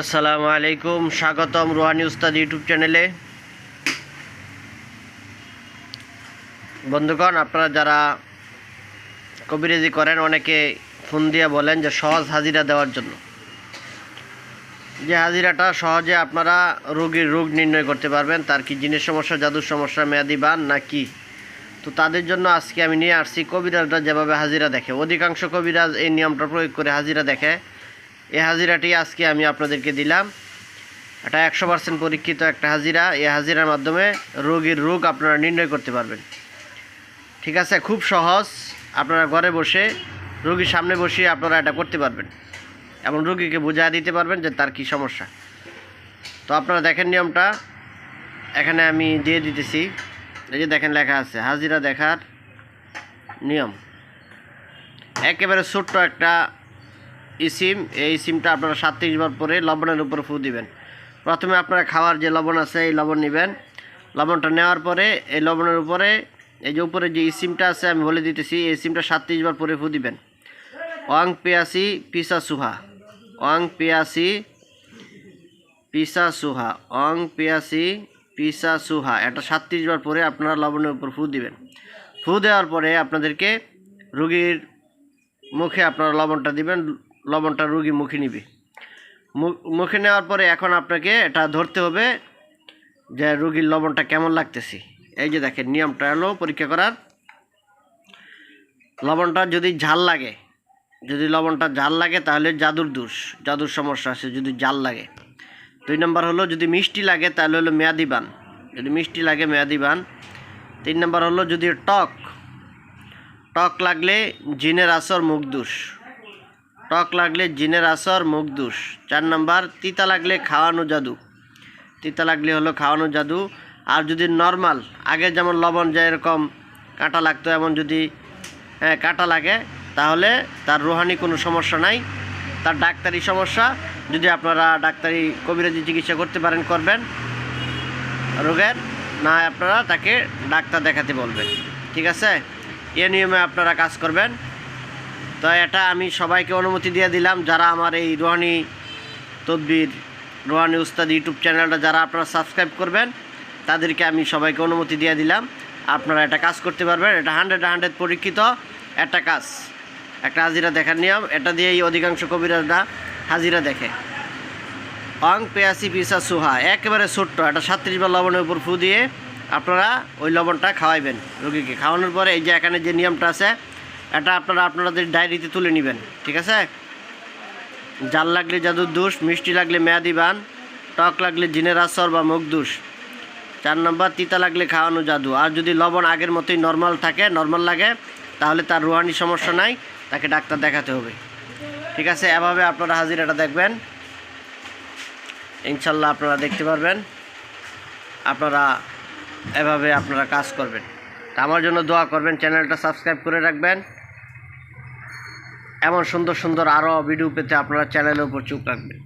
আসসালামু আলাইকুম, স্বাগতম রোহানি উস্তাদ ইউটিউব চ্যানেলে। বন্ধুগণ, আপনারা যারা কবিরাজি করেন, অনেকে ফোন দিয়ে বলেন যে সহজ হাজিরা দেওয়ার জন্য। যে হাজিরাটা সহজে আপনারা রোগীর রোগ নির্ণয় করতে পারবেন, তার কি জিনের সমস্যা, জাদুর সমস্যা, মেয়াদি বান, না কি? তো তাদের জন্য আজকে আমি নিয়ে আসছি কবিরাজরা যেভাবে হাজিরা দেখে। অধিকাংশ কবিরাজ এই নিয়মটা প্রয়োগ করে হাজিরা দেখে। এই হাজিরাটি আজকে আমি আপনাদেরকে দিলাম। এটা একশো পার্সেন্ট পরীক্ষিত একটা হাজিরা। এ হাজিরার মাধ্যমে রোগীর রোগ আপনারা নির্ণয় করতে পারবেন। ঠিক আছে? খুব সহজ। আপনারা ঘরে বসে রোগীর সামনে বসিয়ে আপনারা এটা করতে পারবেন। এবং রোগীকে বোঝা দিতে পারবেন যে তার কি সমস্যা। তো আপনারা দেখেন নিয়মটা। এখানে আমি দিয়ে দিতেছি। এই যে দেখেন লেখা আছে, হাজিরা দেখার নিয়ম। একেবারে ছোট্ট একটা ইসিম এই সিমটা আপনারা সাতত্রিশ বার পরে লবণের উপর ফু দিবেন। প্রথমে আপনারা খাওয়ার যে লবণ আছে, এই লবণ নেবেন। লবণটা নেওয়ার পরে এই লবণের উপরে, এই যে উপরে যে ইসিমটা আছে, আমি বলে দিতেছি, এই সিমটা সাতত্রিশ বার পরে ফু দিবেন। ওয়াং পেয়াসি পিসা সুহা। ওয়াং পেয়াসি পিসা সুহা। অং পেয়াসি পিসা সুহা। এটা সাতত্রিশ বার পরে আপনারা লবণের উপর ফু দিবেন। ফু দেওয়ার পরে আপনাদেরকে রুগীর মুখে আপনারা লবণটা দিবেন। লবণটা রুগী মুখে নিবে। মুখে নেওয়ার পরে এখন আপনাকে এটা ধরতে হবে যে রুগীর লবণটা কেমন লাগতেছে। এই যে দেখেন, নিয়মটা হলো পরীক্ষা করার। লবণটা যদি ঝাল লাগে, যদি লবণটা ঝাল লাগে তাহলে জাদুর দোষ, জাদুর সমস্যা আছে যদি জাল লাগে। দুই নম্বর হলো যদি মিষ্টি লাগে তাহলে হলো মেয়াদি বান। যদি মিষ্টি লাগে মেয়াদি বান। তিন নম্বর হলো যদি টক টক লাগলে জিনের আসর মুখদুষ টক লাগলে জিনের আসর মুখদুষ চার নম্বর, তিতা লাগলে খাওয়ানো জাদু। তিতা লাগলে হলো খাওয়ানো জাদু। আর যদি নর্মাল, আগে যেমন লবণ যায় এরকম কাঁটা লাগতো, এমন যদি হ্যাঁ কাঁটা লাগে, তাহলে তার রোহানি কোনো সমস্যা নাই। তার ডাক্তারি সমস্যা। যদি আপনারা ডাক্তারি কবিরাজি চিকিৎসা করতে পারেন, করবেন রোগের, না আপনারা তাকে ডাক্তার দেখাতে বলবেন। ঠিক আছে? এ নিয়মে আপনারা কাজ করবেন। তো এটা আমি সবাইকে অনুমতি দিয়ে দিলাম, যারা আমার এই রোহানি তদবির, রোহানি উস্তাদ ইউটিউব চ্যানেলটা যারা আপনারা সাবস্ক্রাইব করবেন, তাদেরকে আমি সবাইকে অনুমতি দিয়ে দিলাম। আপনারা এটা কাজ করতে পারবেন, এটা হান্ড্রেড হান্ড্রেড পরীক্ষিত একটা কাজ। একটা হাজিরা দেখার নিয়ম, এটা দিয়েই অধিকাংশ কবিরাজরা হাজিরা দেখে। অং পেয়াসি পিসা সুহা, একেবারে ছোট্ট, একটা সাতত্রিশ বার লবণের উপর ফু দিয়ে আপনারা ওই লবণটা খাওয়াইবেন রোগীকে। খাওয়ানোর পরে এই যে এখানে যে নিয়মটা আছে এটা আপনারা আপনাদের ডায়েরিতে তুলে নেবেন, ঠিক আছে? জাল লাগলে জাদুর দোষ, মিষ্টি লাগলে মেয়াদি বান, টক লাগলে জিনের আসর বা মুখ দোষ। চার নম্বর, তিতা লাগলে খাওয়ানো জাদু। আর যদি লবণ আগের মতোই নর্মাল থাকে নর্মাল লাগে, তাহলে তার রুহানি সমস্যা নাই, তাকে ডাক্তার দেখাতে হবে। ঠিক আছে? এভাবে আপনারা হাজিরাটা দেখবেন। ইনশাল্লাহ আপনারা দেখতে পারবেন। আপনারা এভাবে আপনারা কাজ করবেন। আমার জন্য দোয়া করবেন, চ্যানেলটা সাবস্ক্রাইব করে রাখবেন। এমন সুন্দর সুন্দর আরও ভিডিও পেতে আপনারা চ্যানেলের উপর চোখ রাখবেন।